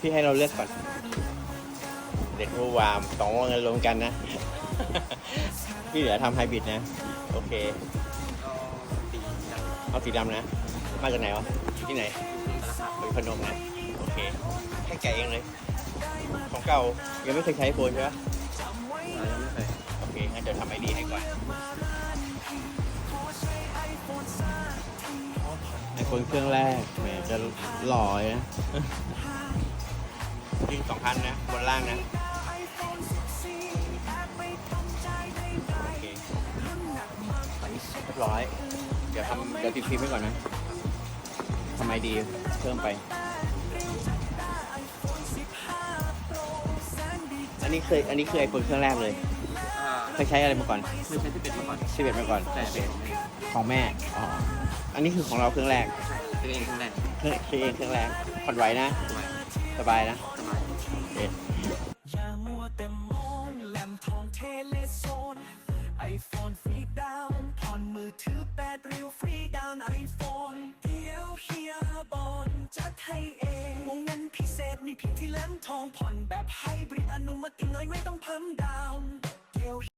พี่ให้เราเลือกก่อน เด็กผู้วามสองเงินรวมกันนะ พี่เหลือทำไฮบริดนะ โอเค เอาสีดำนะ มาจากไหนวะ ที่ไหนไปพนมนะ โอเค ให้แกะเองเลย ของเก่ายังไม่เคยใช้โฟนใช่ปะยังไม่เคยโอเค งั้นเดี๋ยวทำไอดีให้ก่อนไอโฟนเครื่องแรกแหมจะหล่อยนะ ยิงสองพันนะ บนล่างนะ โอเคเรียบร้อย เดี๋ยวทำเดี๋ยวติดฟิล์มไว้ก่อนนะทำไมดีเพิ่มไป อันนี้เคยอันนี้คือไอโฟนเครื่องแรกเลยอ่าเคยใช้อะไรมาก่อนไม่ใช่ที่เป็นมาก่อนชีวิตมาก่อน ใช่เป็นของแม่ของแม่ อ๋อ อันนี้คือของเราเครื่องแรกใช่ซื้อเองทั้งแรก เครื่องซื้อเองเครื่องแรกผ่อนไหวนะ สบายสบายนะสบายโอเคอย่ามัวแต่มองแหลมทองเทเลโซนไอโฟนฟรีดาวน์ผ่อนมือถือแปดริ้วฟรีดาวน์ไอโฟนเดี๋ยวเฮียบอลจัดให้เองวงเงินพิเศษมีเพียงที่แหลมทองผ่อนแบบไฮบริดอนุมัติน้อยไม่ต้องเพิ่มดาวน์